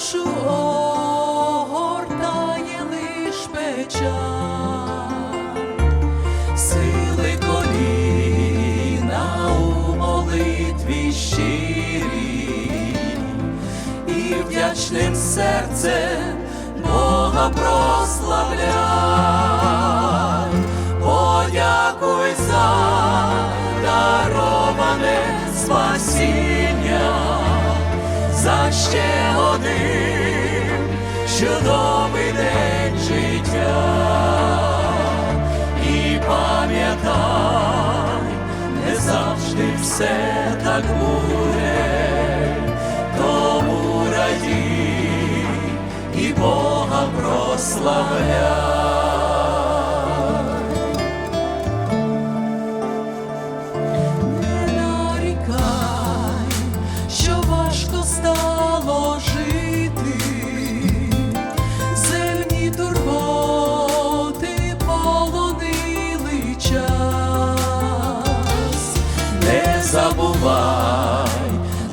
душу огортає лиш печа, сили коліна у молитві щирі і вдячним серцем Бога прославляй, подякуй за дароване спасіння. За ще чудовий день життя і пам'ятай, не завжди все так буде, тому раді і Бога прославляй.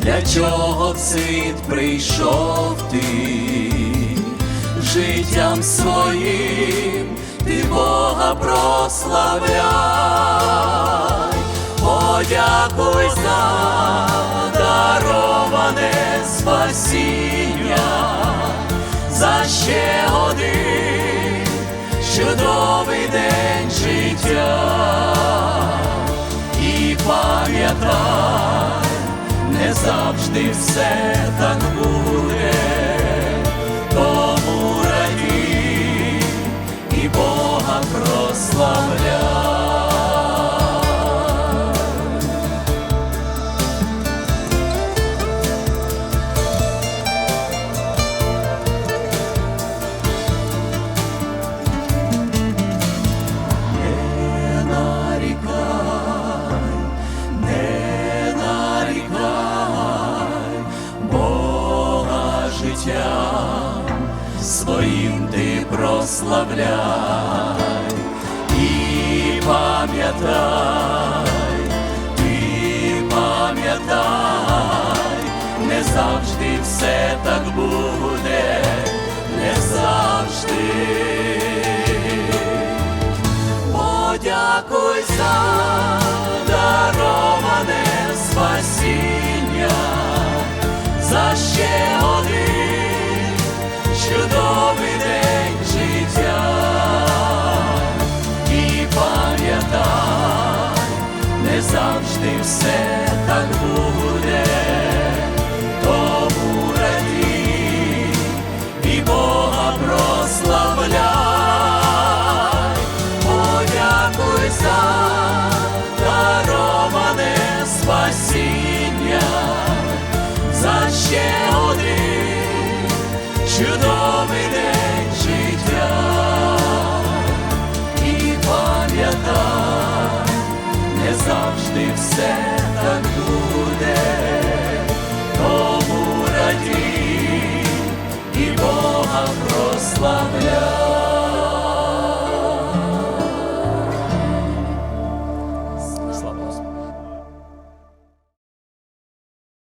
Для чого в світ прийшов ти, життям своїм ти Бога прославляй, подякуй за дароване спасіння, за ще один чудовий день життя. І пам'ятай, завжди все так буде, своїм ти прославляй і пам'ятай, ти пам'ятай, не завжди все так буде, не завжди. Подякуй за дароване спасіння, за ще один чудовий день